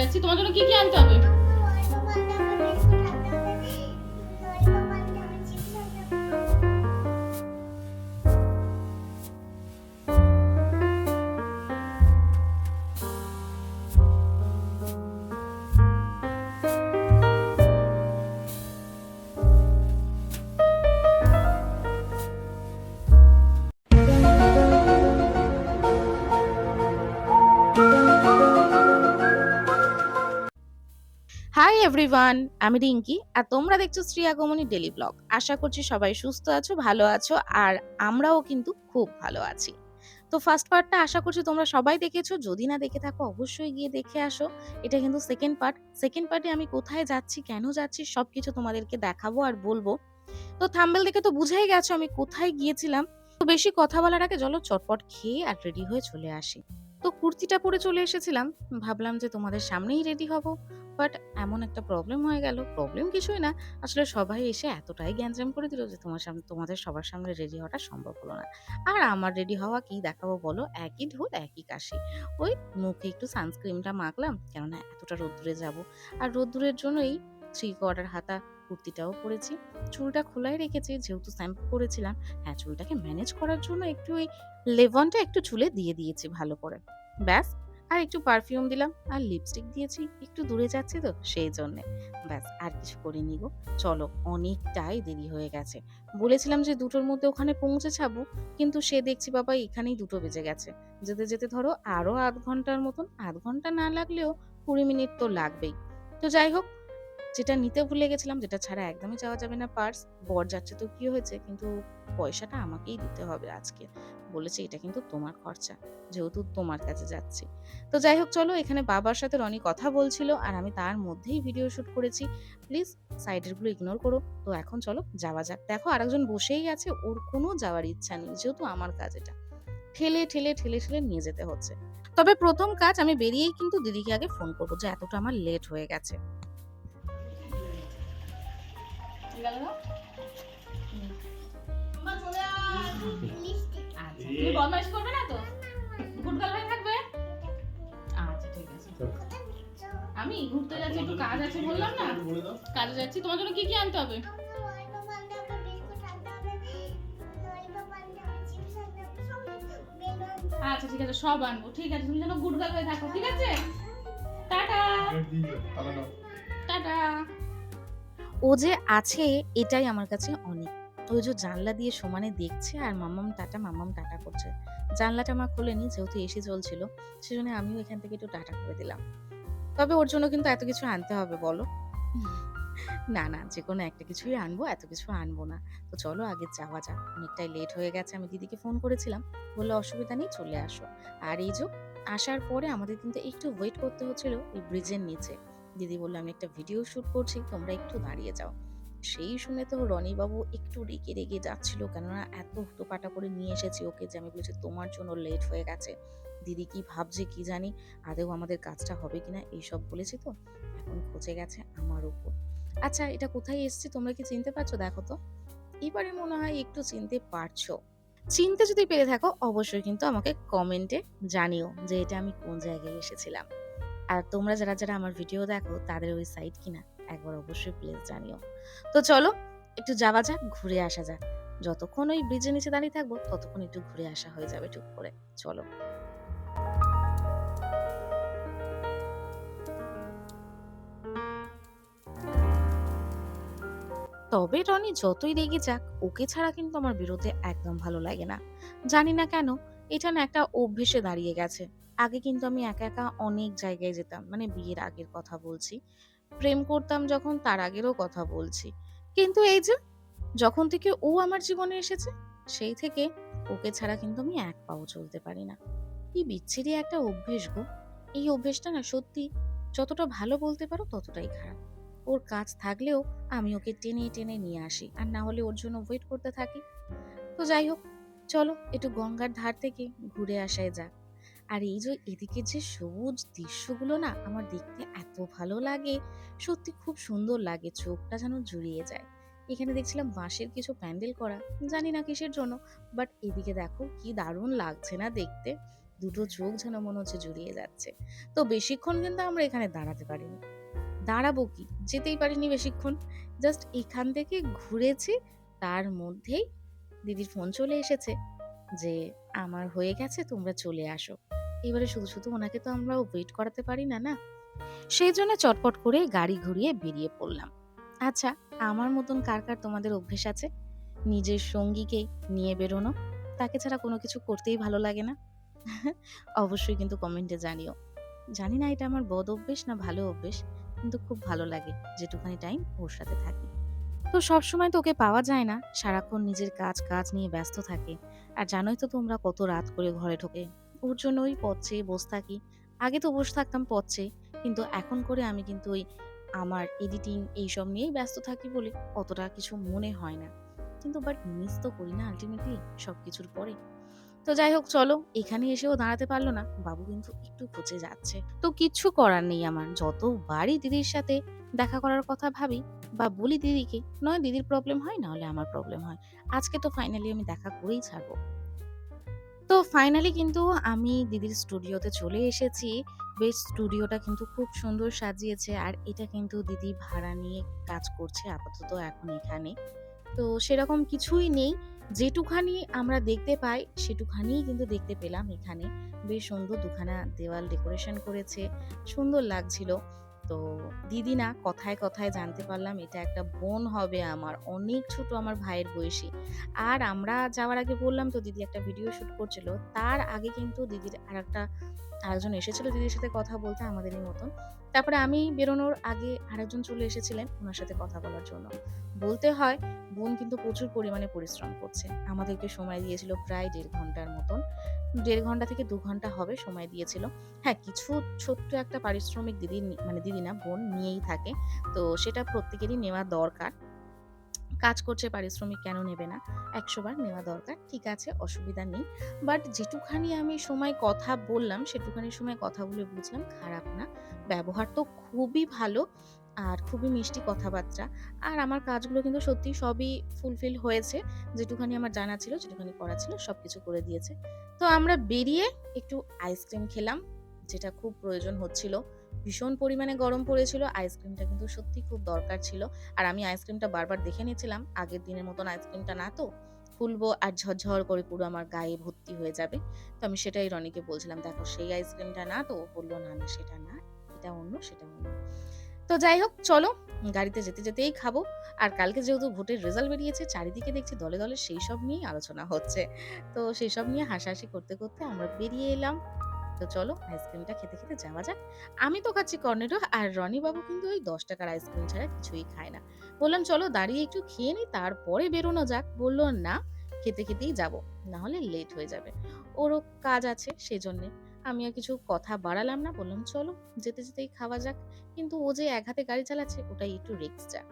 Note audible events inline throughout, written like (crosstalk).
যাচ্ছি। তোমার জন্য কি কি আনতে হবে? এভরিওয়ান আমি রিঙ্কি আর তোমরা দেখছ শ্রী আগমনী ডেলি ব্লগ আশা করছি সবাই সুস্থ আছো, ভালো আছো আর আমরাও কিন্তু খুব ভালো আছি। তো ফার্স্ট পার্টটা আশা করছি তোমরা সবাই দেখেছ, যদি না দেখে থাকো অবশ্যই গিয়ে দেখে আসো। এটা কিন্তু সেকেন্ড পার্ট সেকেন্ড পার্টে আমি কোথায় যাচ্ছি, কেন যাচ্ছি সবকিছু তোমাদেরকে দেখাবো আর বলব। তো থাম্বেল দেখে তো বুঝেই গেছো আমি কোথায় গিয়েছিলাম। তো বেশি কথা বলার আগে চলো চটপট খেয়ে আর রেডি হয়ে চলে আসি। তো কুর্তিটা পরে চলে এসেছিলাম। ভাবলাম যে তোমাদের সামনেই রেডি হব। বাট এমন একটা প্রবলেম হয়ে গেল। প্রবলেম কিছুই না। আসলে সবাই এসে এতটাই জ্ঞানজাম করে দিল যে তোমার সামনে তোমাদের সবার সামনে রেডি হওয়াটা সম্ভব হলো না। আর আমার রেডি হওয়া কি দেখাবো বলো? একই ঢোল একই কাশি। ওই মুখে একটু সানস্ক্রিনটা মাখলাম, কেননা এতটা রোদ্দুরে যাব। আর রোদ্দুরের জন্যই থ্রি কোয়ার্টার হাতা কুর্তিটাও পরেছি। চুলটা খোলাই রেখেছি, যেহেতু শ্যাম্পু করেছিলাম। হ্যাঁ চুলটাকে ম্যানেজ করার জন্য একটু ওই লেভনটা একটু চুলে দিয়ে দিয়েছি ভালো করে। ব্যাস আর একটু পারফিউম দিলাম, আর লিপস্টিক দিয়েছি। একটু দূরে যাচ্ছে তো, সেই জন্যে। ব্যাস, আর কিছু করিনি গো। চলো, অনেকটাই দেরি হয়ে গেছে। বলেছিলাম যে দুটোর মধ্যে ওখানে পৌঁছে ছাবো কিন্তু সে দেখছি বাবা এখানেই দুটো বেজে গেছে। যেতে যেতে ধরো আরও আধ ঘণ্টার মতন। আধ ঘণ্টা না লাগলেও কুড়ি মিনিট তো লাগবেই। তো যাই হোক যেটা নিতে ভুলে গেছিলাম, যেটা ছাড়া একদমই যাওয়া যাবে না পার্স বর যাচ্ছে তো কি হয়েছে? কিন্তু পয়সাটা আমাকেই দিতে হবে আজকে। বলেছে, এটা কিন্তু তোমার খরচা, যেহেতু তোমার কাছে যাচ্ছি। তো যাই হোক, চলো এখানে বাবার সাথে রনি কথা বলছিল আর আমি তার মধ্যেই ভিডিও শুট করেছি। প্লিজ সাইডেরগুলো ইগনোর করো। তো এখন চলো যাওয়া যাক। দেখো, আরেকজন বসেই আছে, ওর কোনো যাওয়ার ইচ্ছা নেই, যেহেতু আমার কাজ এটা। ঠেলে ঠেলে ঠেলে ঠেলে নিয়ে যেতে হচ্ছে। তবে প্রথম কাজ আমি বেরিয়েই কিন্তু দিদিকে আগে ফোন করব যে এতটা আমার লেট হয়ে গেছে। তুমি বদমাইশ করবে না তো? গার্ল হয়ে থাকবে? আচ্ছা ঠিক আছে। আমি ঘুরতে যাচ্ছি একটু কাজ আছে বললাম না? কাজে যাচ্ছি তোমার জন্য কি কি আনতে হবে? আচ্ছা ঠিক আছে সব আনব। ঠিক আছে তুমি যেন গুড গার্ল হয়ে থাকো ঠিক আছে? টাটা। টাটা। ও যে আছে এটাই আমার কাছে অনেক। ওই যে জানলা দিয়ে সমানে দেখছে আর মামাম টাটা মাম্মাম টাটা করছে। জানলাটা আমার খোলেনি, যেহেতু এসে চলছিল সেজন্য আমিও এখান থেকে একটু টাটা করে দিলাম। তবে ওর জন্য কিন্তু এত কিছু আনতে হবে, বলো? না না, যে কোনো একটা কিছুই আনব, এত কিছু আনব না। তো চলো আগে যাওয়া যাক। অনেকটাই লেট হয়ে গেছে, আমি দিদিকে ফোন করেছিলাম। বলল, অসুবিধা নেই, চলে আসো। আর এই যে আসার পরে আমাদের কিন্তু একটু ওয়েট করতে হচ্ছিল এই ব্রিজের নিচে। দিদি বলল, আমি একটা ভিডিও শুট করছি, তোমরা একটু দাঁড়িয়ে যাও। সেই শুনে তো রনি বাবু একটু রেগে রেগে যাচ্ছিল, কেননা এত হুটোপাটা করে নিয়ে এসেছি ওকে যে আমি বলেছি, তোমার জন্য লেট হয়ে গেছে। দিদি কি ভাবছে কি জানি, আদেও আমাদের কাজটা হবে কিনা, এইসব বলেছি তো, এখন খোঁজে গেছে আমার উপর। আচ্ছা এটা কোথায় এসছে, তোমরা কি চিনতে পারছ? দেখো তো। এবারে মনে হয় একটু চিনতে পারছ। চিনতে যদি পেরে থাকো, অবশ্যই কিন্তু আমাকে কমেন্টে জানিও যে এটা আমি কোন জায়গায় এসেছিলাম। আর তোমরা যারা যারা আমার ভিডিও দেখো, তাদের ওই সাইট কিনা একবার অবশ্যই প্লিজ জানিও। তো চলো, একটু যাওয়া যাক, ঘুরে আসা যাক। যতক্ষণ ওই ব্রিজের নিচে দাঁড়িয়ে থাকব, ততক্ষণ একটু ঘুরে আসা হয়ে যাবে টুক করে। চলো। তবে রনি, যতই রেগে যাক, ওকে ছাড়া কিন্তু আমার বিরোধে একদম ভালো লাগে না। জানি না কেন, এটা না একটা অভ্যেসে দাঁড়িয়ে গেছে। আগে কিন্তু আমি একা একা অনেক জায়গায় যেতাম মানে বিয়ের আগের কথা বলছি, প্রেম করতাম যখন তার আগেরও কথা বলছি। কিন্তু এই যে, যখন থেকে ও আমার জীবনে এসেছে, সেই থেকে ওকে ছাড়া কিন্তু আমি এক পাও চলতে পারি না। কি বিচ্ছিরি একটা অভ্যেস গো। এই অভ্যেসটা না সত্যি যতটা ভালো বলতে পারো ততটাই খারাপ। ওর কাজ থাকলেও আমি ওকে টেনে টেনে নিয়ে আসি, আর না হলে ওর জন্য ওয়েট করতে থাকি। তো যাই হোক, চলো একটু গঙ্গার ধার থেকে ঘুরে আসায় যাক। আর এই যে এদিকে যে সবুজ দৃশ্যগুলো না, আমার দেখতে এত ভালো লাগে। সত্যি খুব সুন্দর লাগে, চোখটা যেন জুড়িয়ে যায়। এখানে দেখছিলাম বাঁশের কিছু প্যান্ডেল করা, জানি না কিসের জন্য। বাট এদিকে দেখো কি দারুণ লাগছে না দেখতে। দুটো চোখ যেন মনে হচ্ছে জুড়িয়ে যাচ্ছে। তো বেশিক্ষণ কিন্তু আমরা এখানে দাঁড়াতে পারিনি। দাঁড়াবো কি? যেতেই পারিনি বেশিক্ষণ। জাস্ট এখান থেকে ঘুরেছি, তার মধ্যেই দিদির ফোন চলে এসেছে যে, আমার হয়ে গেছে, তোমরা চলে আসো। এবারে শুধু শুধু ওনাকে তো আমরা ওয়েট করাতে পারি না? না সেই জন্য চটপট করে গাড়ি ঘুরিয়ে বেরিয়ে পড়লাম। আচ্ছা আমার মতন কার কার তোমাদের অভ্যেস আছে? নিজের সঙ্গীকে নিয়ে বেরোনো, তাকে ছাড়া কোনো কিছু করতেই ভালো লাগে না? (laughs) অবশ্যই কিন্তু কমেন্টে জানিও। জানি না এটা আমার বদ অভ্যেস না ভালো অভ্যেস, কিন্তু খুব ভালো লাগে যেটুখানি টাইম ওর সাথে থাকি। তো সবসময় তো ওকে পাওয়া যায় না, সারাক্ষণ নিজের কাজ কাজ নিয়ে ব্যস্ত থাকে। আর জানোই তো তোমরা কত রাত করে ঘরে ঢোকে। ওর জন্য ওই পথ বসে থাকি। আগে তো বসে থাকতাম পথ কিন্তু এখন করে আমি কিন্তু ওই আমার এডিটিং এইসব নিয়েই ব্যস্ত থাকি বলে অতটা কিছু মনে হয় না। কিন্তু বাট মিস তো করি না আলটিমেটলি সব কিছুর পরে। তো যাই হোক, চলো, এখানে এসেও দাঁড়াতে পারল না। বাবু কিন্তু একটু খোঁজে যাচ্ছে। তো কিচ্ছু করার নেই আমার। যতবারই দিদির সাথে দেখা করার কথা ভাবি বা বলি দিদিকে, নয় দিদির প্রবলেম হয় না হলে আমার প্রবলেম হয়। আজকে তো ফাইনালি আমি দেখা করেই ছাড়বো। তো ফাইনালি কিন্তু আমি দিদির স্টুডিওতে চলে এসেছি। বেশ স্টুডিওটা কিন্তু খুব সুন্দর সাজিয়েছে আর এটা কিন্তু দিদি ভাড়া নিয়ে কাজ করছে আপাতত এখন এখানে। তো সেরকম কিছুই নেই। যেটুখানি আমরা দেখতে পাই সেটুখানিই কিন্তু দেখতে পেলাম এখানে। বেশ সুন্দর দুখানা দেওয়াল ডেকোরেশন করেছে। সুন্দর লাগছিল। তো দিদি না কথায় কথায় জানতে পারলাম এটা একটা বোন হবে আমার। অনেক ছোট আমার ভাইয়ের বয়সী। আর আমরা যাওয়ার আগে বললাম তো দিদি একটা ভিডিও শ্যুট করছিল। তার আগে কিন্তু দিদির আর একটা আরেকজন এসেছিল দিদির সাথে কথা বলতে আমাদেরই মতন। তারপরে আমি বেরোনোর আগে আরেকজন চলে এসেছিলেন ওনার সাথে কথা বলার জন্য। বলতে হয়, বোন কিন্তু প্রচুর পরিমাণে পরিশ্রম করছে। আমাদেরকে সময় দিয়েছিল প্রায় দেড় ঘণ্টার মতন। দেড় ঘণ্টা থেকে দু ঘণ্টা হবে সময় দিয়েছিল। হ্যাঁ কিছু ছোট্ট একটা পারিশ্রমিক দিদি মানে দিদি না, বোন নিয়েই থাকে। তো সেটা প্রত্যেকেরই নেওয়া দরকার। কাজ করছে পারিশ্রমিক কেন নেবে না? একশো বার নেওয়া দরকার, ঠিক আছে, অসুবিধা নেই। বাট যেটুখানি আমি সময় কথা বললাম, সেটুখানি সময় কথা বলে বুঝলাম খারাপ না। ব্যবহার তো খুবই ভালো আর খুবই মিষ্টি কথাবার্তা। আর আমার কাজগুলো কিন্তু সত্যি সবই ফুলফিল হয়েছে। যেটুখানি আমার জানা ছিল যেটুখানি করা ছিল সব কিছু করে দিয়েছে। তো আমরা বেরিয়ে একটু আইসক্রিম খেলাম, যেটা খুব প্রয়োজন হচ্ছিল। ভীষণ পরিমাণে গরম পড়েছিল। আইসক্রিমটা কিন্তু সত্যি খুব দরকার ছিল। আর আমি আইসক্রিমটা বারবার দেখে নিয়েছিলাম, আগের দিনের মতন আইসক্রিমটা না তো খুলবো আর ঝরঝর করে পুরো আমার গায়ে ভর্তি হয়ে যাবে। তো আমি সেটাই রনিকে বলছিলাম, দেখো, সেই আইসক্রিমটা না তো। বলল, না না, সেটা না। এটা অন্য, সেটা অন্য। তো যাই হোক, চলো, গাড়িতে যেতে যেতেই খাব। আর কালকে যেহেতু ভোটের রেজাল্ট বেরিয়েছে, চারিদিকে দেখছি দলে দলে সেই সব নিয়েই আলোচনা হচ্ছে। তো সেই সব নিয়ে হাসাহাসি করতে করতে আমরা বেরিয়ে এলাম। তো চলো আইসক্রিমটা খেতে খেতে যাওয়া যাক। আমি তো খাচ্ছি কর্নেটো আর রনি বাবু কিন্তু ওই দশ টাকার আইসক্রিম ছাড়া কিছুই খায় না। বললাম, চলো দাঁড়িয়ে একটু খেয়ে নি, তারপরে বেরোনো যাক। বলল, না, খেতে খেতেই যাব না হলে লেট হয়ে যাবে। ওরও কাজ আছে সেই জন্যে আমি আর কিছু কথা বাড়ালাম না, বললাম, চলো, যেতে যেতেই খাওয়া যাক। কিন্তু ও যে এক হাতে গাড়ি চালাচ্ছে, ওটাই একটু রিক্স যাক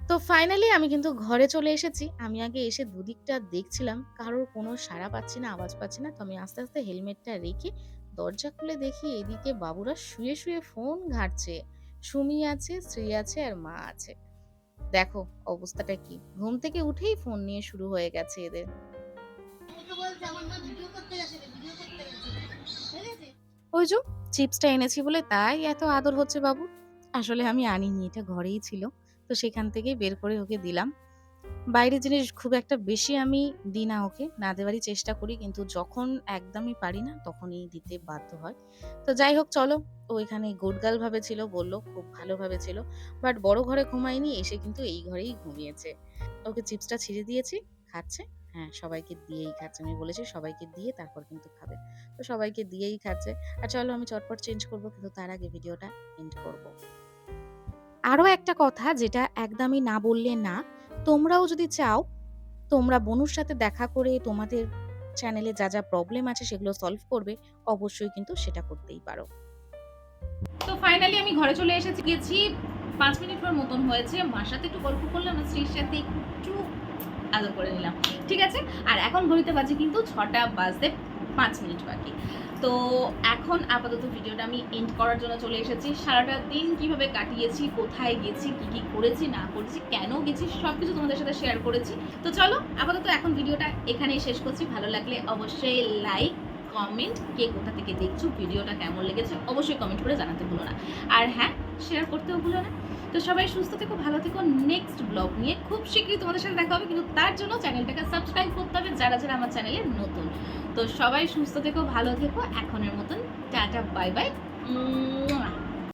তো ফাইনালি আমি কিন্তু ঘরে চলে এসেছি। আমি আগে এসে দুদিকটা দেখছিলাম, কারোর কোনো সাড়া পাচ্ছি না, আওয়াজ পাচ্ছি না। তো আমি আস্তে আস্তে হেলমেটটা রেখে দরজা খুলে দেখি এদিকে বাবুরা শুয়ে শুয়ে ফোন ঘাটছে। সুমি আছে শ্রী আছে আর মা আছে। দেখো অবস্থাটা কি? ঘুম থেকে উঠেই ফোন নিয়ে শুরু হয়ে গেছে এদের। ওই যে চিপসটা এনেছি বলে তাই এত আদর হচ্ছে বাবু। আসলে আমি আনিনি, এটা ঘরেই ছিল। তো সেখান থেকে বের করে ওকে দিলাম। বাইরের জিনিস খুব একটা বেশি আমি দিই না ওকে, না দেওয়ারই চেষ্টা করি, কিন্তু যখন একদমই পারি না তখনই দিতে বাধ্য হয়। তো যাই হোক, চলো। ও এখানে ভাবে ছিল, বলল খুব ভালোভাবে ছিল, বাট বড় ঘরে ঘুমায়নি, এসে কিন্তু এই ঘরেই ঘুমিয়েছে। ওকে চিপসটা ছিঁড়ে দিয়েছি, খাচ্ছে। হ্যাঁ সবাইকে দিয়েই খাচ্ছে, আমি বলেছি সবাইকে দিয়ে তারপর কিন্তু খাবে। তো সবাইকে দিয়েই খাচ্ছে। আর চলো আমি চটপট চেঞ্জ করব, কিন্তু তার আগে ভিডিওটা এন্ড করব। আরও একটা কথা যেটা একদমই না বললে না তোমরাও যদি চাও, তোমরা বনুর সাথে দেখা করে তোমাদের চ্যানেলে যা যা প্রবলেম আছে সেগুলো সলভ করবে, অবশ্যই কিন্তু সেটা করতেই পারো। তো ফাইনালি আমি ঘরে চলে এসেছি গেছি পাঁচ মিনিট পর মতন হয়েছে। মার সাথে একটু গল্প করলাম, আর স্ত্রীর সাথে একটু আদর করে নিলাম। ঠিক আছে? আর এখন ঘড়িতে বাজে কিন্তু ছটা বাজতে পাঁচ মিনিট বাকি। তো এখন আপাতত ভিডিওটা আমি এন্ড করার জন্য চলে এসেছি। সারাটা দিন কীভাবে কাটিয়েছি, কোথায় গেছি, কি কি করেছি, না করেছি, কেন গেছি সব কিছু তোমাদের সাথে শেয়ার করেছি। তো চলো, আপাতত এখন ভিডিওটা এখানেই শেষ করছি। ভালো লাগলে অবশ্যই লাইক কমেন্ট কে কোথা থেকে দেখছ, ভিডিওটা কেমন লেগেছে, অবশ্যই কমেন্ট করে জানাতে ভুলো না। আর হ্যাঁ শেয়ার করতেও ভুলো না। তো সবাই সুস্থ থেকো, ভালো থেকো। নেক্সট ব্লগ নিয়ে খুব শীঘ্রই তোমাদের সাথে দেখা হবে। কিন্তু তার জন্য চ্যানেলটাকে সাবস্ক্রাইব করতে হবে যারা যারা আমার চ্যানেলে নতুন। তো সবাই সুস্থ থেকো ভালো থেকো। এখনের মতন টাটা বাই বাই।